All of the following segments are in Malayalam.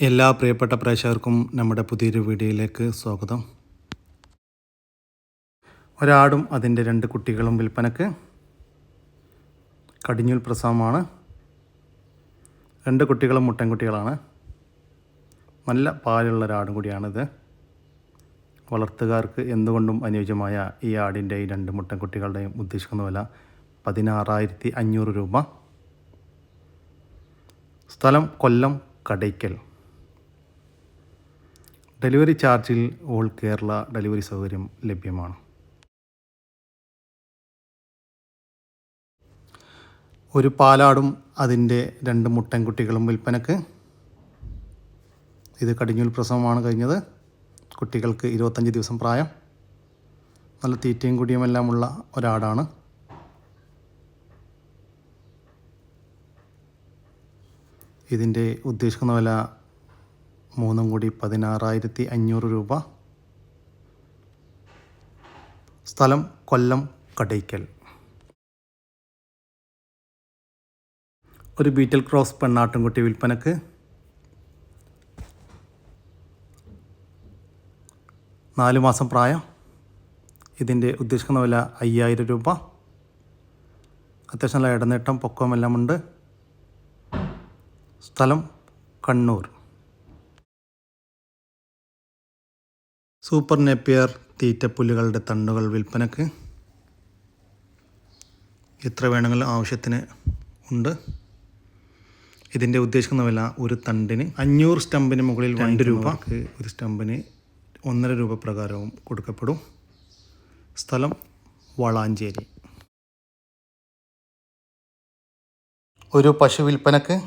എല്ലാ പ്രിയപ്പെട്ട പ്രേക്ഷകർക്കും നമ്മുടെ പുതിയൊരു വീഡിയോയിലേക്ക് സ്വാഗതം. ഒരാടും അതിന്റെ രണ്ട് കുട്ടികളും വിൽപ്പനക്ക് കടിഞ്ഞൂൽ പ്രസവമാണ് രണ്ട് കുട്ടികളും മുട്ടൻകുട്ടികളാണ് നല്ല പാലുള്ള ഒരാടും കൂടിയാണിത്. വളർത്തുകാർക്ക് എന്തുകൊണ്ടും അനുയോജ്യമായ ഈ ആടിന്റെ ഈ രണ്ട് മുട്ടൻകുട്ടികളുടെയും ഉദ്ദേശിക്കുന്ന വില പതിനാറായിരത്തി അഞ്ഞൂറ് രൂപ. സ്ഥലം കൊല്ലം കടയ്ക്കൽ. ഡെലിവറി ചാർജിൽ ഓൾ കേരള ഡെലിവറി സൗകര്യം ലഭ്യമാണ്. ഒരു പാലാടും അതിന്റെ രണ്ട് മുട്ടൻകുട്ടികളും വിൽപ്പനക്ക്. ഇത് കടിഞ്ഞൂൽ പ്രസവമാണ് കഴിഞ്ഞത്. കുട്ടികൾക്ക് ഇരുപത്തഞ്ച് ദിവസം പ്രായം. നല്ല തീറ്റയും കുടിയുമെല്ലാമുള്ള ഒരാടാണ്. ഇതിന്റെ ഉദ്ദേശിക്കുന്ന വില മൂന്നും കൂടി പതിനാറായിരത്തി അഞ്ഞൂറ് രൂപ. സ്ഥലം കൊല്ലം കടയ്ക്കൽ. ഒരു ബീറ്റൽ ക്രോസ് പെണ്ണാട്ടുംകുട്ടി വിൽപ്പനക്ക്. നാല് മാസം പ്രായം. ഇതിന്റെ ഉദ്ദേശിക്കുന്ന വില അയ്യായിരം രൂപ. അത്യാവശ്യം നല്ല ഇടനേട്ടം പൊക്കമെല്ലാം ഉണ്ട് സ്ഥലം കണ്ണൂർ. സൂപ്പർ നെപ്പിയർ തീറ്റപ്പുല്ലുകളുടെ തണ്ടുകൾ വിൽപ്പനക്ക് എത്ര വേണമെങ്കിലും ആവശ്യത്തിന് ഉണ്ട്. ഇതിന്റെ ഉദ്ദേശിക്കുന്ന വില ഒരു തണ്ടിന് അഞ്ഞൂറ് സ്റ്റമ്പിന് മുകളിൽ രണ്ട് രൂപ. ഒരു സ്റ്റമ്പിന് ഒന്നര രൂപ പ്രകാരവും കൊടുക്കപ്പെടും. സ്ഥലം വളാഞ്ചേരി. ഒരു പശു വിൽപ്പനക്ക്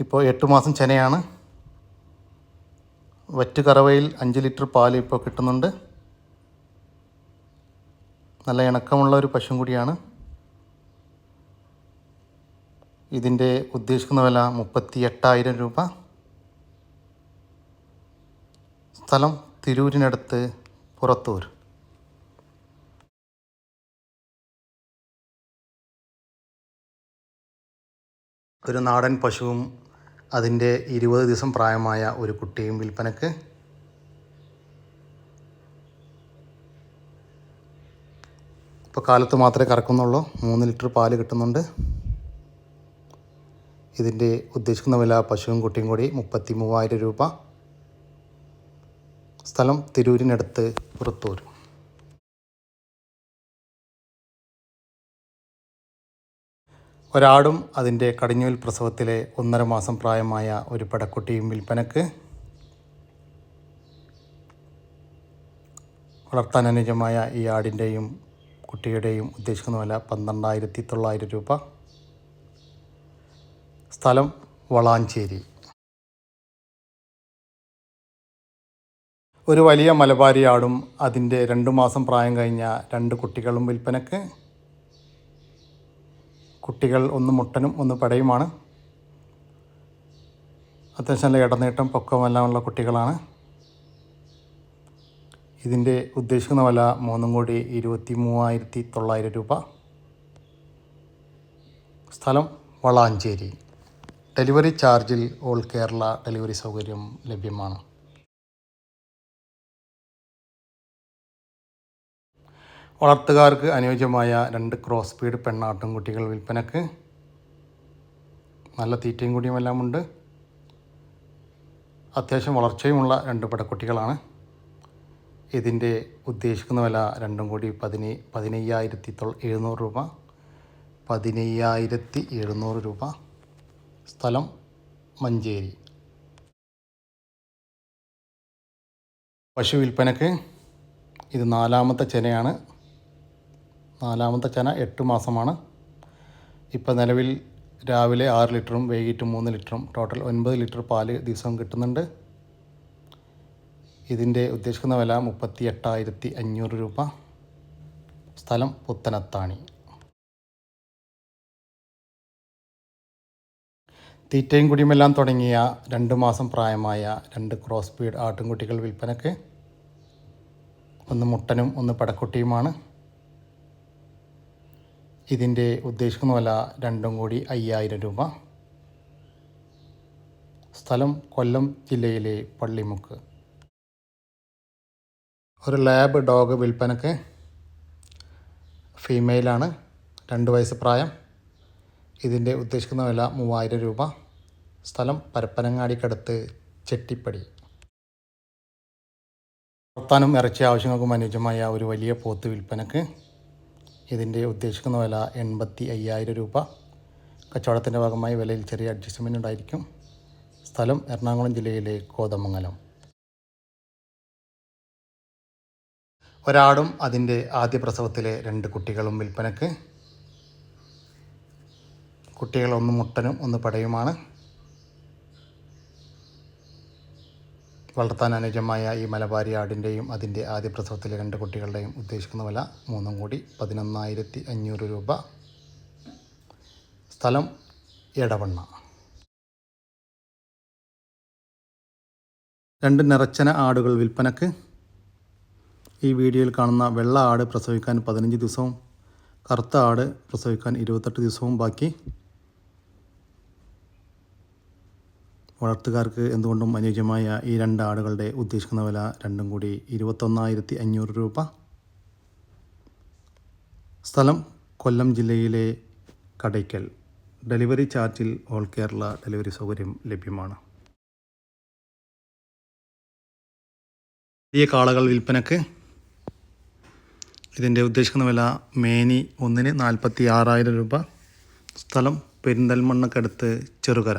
ഇപ്പോൾ എട്ട് മാസം ചെനയാണ്. വറ്റ് കറവയിൽ അഞ്ച് ലിറ്റർ പാൽ ഇപ്പോൾ കിട്ടുന്നുണ്ട്. നല്ല ഇണക്കമുള്ള ഒരു പശുവും കൂടിയാണ്. ഇതിന്റെ ഉദ്ദേശിക്കുന്ന വില മുപ്പത്തി എട്ടായിരം രൂപ. സ്ഥലം തിരൂരിനടുത്ത് പുറത്തൂർ. ഒരു നാടൻ പശുവും അതിന്റെ ഇരുപത് ദിവസം പ്രായമായ ഒരു കുട്ടിയും വിൽപ്പനക്ക് ഇപ്പോൾ കാലത്ത് മാത്രമേ കറക്കുന്നുള്ളൂ. മൂന്ന് ലിറ്റർ പാൽ കിട്ടുന്നുണ്ട്. ഇതിന്റെ ഉദ്ദേശിക്കുന്ന വില പശുവും കുട്ടിയും കൂടി മുപ്പത്തി മൂവായിരം രൂപ. സ്ഥലം തിരൂരിനടുത്ത് പുറത്തൂർ ഒരാടും അതിന്റെ കടിഞ്ഞൂൽ പ്രസവത്തിലെ ഒന്നര മാസം പ്രായമായ ഒരു പടക്കുട്ടിയും വിൽപ്പനക്ക് വളർത്താൻ അനുജമായ ഈ ആടിന്റെയും കുട്ടിയുടെയും ഉദ്ദേശിക്കുന്ന വില പന്ത്രണ്ടായിരത്തി തൊള്ളായിരം രൂപ. സ്ഥലം വളാഞ്ചേരി. ഒരു വലിയ മലബാരി ആടും അതിന്റെ രണ്ട് മാസം പ്രായം കഴിഞ്ഞ രണ്ട് കുട്ടികളും വിൽപ്പനക്ക്. കുട്ടികൾ ഒന്ന് മുട്ടനും ഒന്ന് പടയുമാണ്. അത്യാവശ്യം നല്ല ഇടനീട്ടം പൊക്കമെല്ലാമുള്ള കുട്ടികളാണ്. ഇതിന്റെ ഉദ്ദേശിക്കുന്ന വില മൂന്നും കൂടി ഇരുപത്തി മൂവായിരത്തി തൊള്ളായിരം രൂപ. സ്ഥലം വളാഞ്ചേരി. ഡെലിവറി ചാർജിൽ ഓൾ കേരള ഡെലിവറി സൗകര്യം ലഭ്യമാണ്. വളർത്തുകാർക്ക് അനുയോജ്യമായ രണ്ട് ക്രോസ് സ്പീഡ് പെണ്ണാട്ടും കുട്ടികൾ വിൽപ്പനക്ക്. നല്ല തീറ്റയും കൂടിയും എല്ലാം ഉണ്ട് അത്യാവശ്യം വളർച്ചയുമുള്ള രണ്ട് പടക്കുട്ടികളാണ് ഇതിന്റെ ഉദ്ദേശിക്കുന്ന വില രണ്ടും കൂടി പതിനെ പതിനയ്യായിരത്തി തൊ എഴുന്നൂറ് രൂപ. പതിനയ്യായിരത്തി എഴുന്നൂറ് രൂപ. സ്ഥലം മഞ്ചേരി. പശു വിൽപ്പനക്ക് ഇത് നാലാമത്തെ ചെനയാണ്. നാലാമത്തെ ചന എട്ട് മാസമാണ്. ഇപ്പോൾ നിലവിൽ രാവിലെ ആറ് ലിറ്ററും വൈകിട്ട് മൂന്ന് ലിറ്ററും ടോട്ടൽ ഒൻപത് ലിറ്റർ പാൽ ദിവസവും കിട്ടുന്നുണ്ട്. ഇതിന്റെ ഉദ്ദേശിക്കുന്ന വില മുപ്പത്തി എട്ടായിരത്തി അഞ്ഞൂറ് രൂപ. സ്ഥലം പുത്തനത്താണി. തീറ്റയും കുടിയുമെല്ലാം തുടങ്ങിയ രണ്ട് മാസം പ്രായമായ രണ്ട് ക്രോസ് ബീഡ് ആട്ടിൻകുട്ടികൾ വിൽപ്പനക്ക്. ഒന്ന് മുട്ടനും ഒന്ന് പടക്കുട്ടിയുമാണ്. ഇതിന്റെ ഉദ്ദേശിക്കുന്ന വില രണ്ടും കൂടി അയ്യായിരം രൂപ. സ്ഥലം കൊല്ലം ജില്ലയിലെ പള്ളിമുക്ക്. ഒരു ലാബ് ഡോഗ് വിൽപ്പനക്ക് ഫീമെയിലാണ് രണ്ട് വയസ്സ് പ്രായം. ഇതിന്റെ ഉദ്ദേശിക്കുന്ന വില മൂവായിരം രൂപ. സ്ഥലം പരപ്പനങ്ങാടിക്കടുത്ത് ചെട്ടിപ്പടി. വളർത്താനും ഇറച്ചി ആവശ്യങ്ങൾക്കും അനുയോജ്യമായ ഒരു വലിയ പോത്ത് വിൽപ്പനക്ക് ഇതിന്റെ ഉദ്ദേശിക്കുന്ന വില എൺപത്തി അയ്യായിരം രൂപ. കച്ചവടത്തിന്റെ ഭാഗമായി വിലയിൽ ചെറിയ അഡ്ജസ്റ്റ്മെന്റ് ഉണ്ടായിരിക്കും. സ്ഥലം എറണാകുളം ജില്ലയിലെ കോതമംഗലം. ഒരാടും അതിന്റെ ആദ്യ പ്രസവത്തിലെ രണ്ട് കുട്ടികളും വിൽപ്പനക്ക് കുട്ടികൾ ഒന്ന് മുട്ടനും ഒന്ന് പടയുമാണ്. വളർത്താൻ അനുജമായ ഈ മലബാരി ആടിന്റെയും അതിന്റെ ആദ്യ പ്രസവത്തിലെ രണ്ട് കുട്ടികളുടെയും ഉദ്ദേശിക്കുന്ന വില മൂന്നും കൂടി പതിനൊന്നായിരത്തി അഞ്ഞൂറ് രൂപ. സ്ഥലം എടവണ്ണ. രണ്ട് നിറച്ചന ആടുകൾ വിൽപ്പനക്ക്. ഈ വീഡിയോയിൽ കാണുന്ന വെള്ള ആട് പ്രസവിക്കാൻ പതിനഞ്ച് ദിവസവും കറുത്ത ആട് പ്രസവിക്കാൻ ഇരുപത്തെട്ട് ദിവസവും ബാക്കി. വളർത്തുകാർക്ക് എന്തുകൊണ്ടും അനുയോജ്യമായ ഈ രണ്ട് ആടുകളുടെ ഉദ്ദേശിക്കുന്ന വില രണ്ടും കൂടി ഇരുപത്തൊന്നായിരത്തി അഞ്ഞൂറ് രൂപ. സ്ഥലം കൊല്ലം ജില്ലയിലെ കടയ്ക്കൽ. ഡെലിവറി ചാർജിൽ ഓൾ കേരള ഡെലിവറി സൗകര്യം ലഭ്യമാണ്. ഈ കാളകൾ വിൽപ്പനക്ക് ഇതിന്റെ ഉദ്ദേശിക്കുന്ന വില മേനി ഒന്നിന് നാൽപ്പത്തി ആറായിരം രൂപ. സ്ഥലം പെരിന്തൽമണ്ണക്കടുത്ത് ചെറുകര.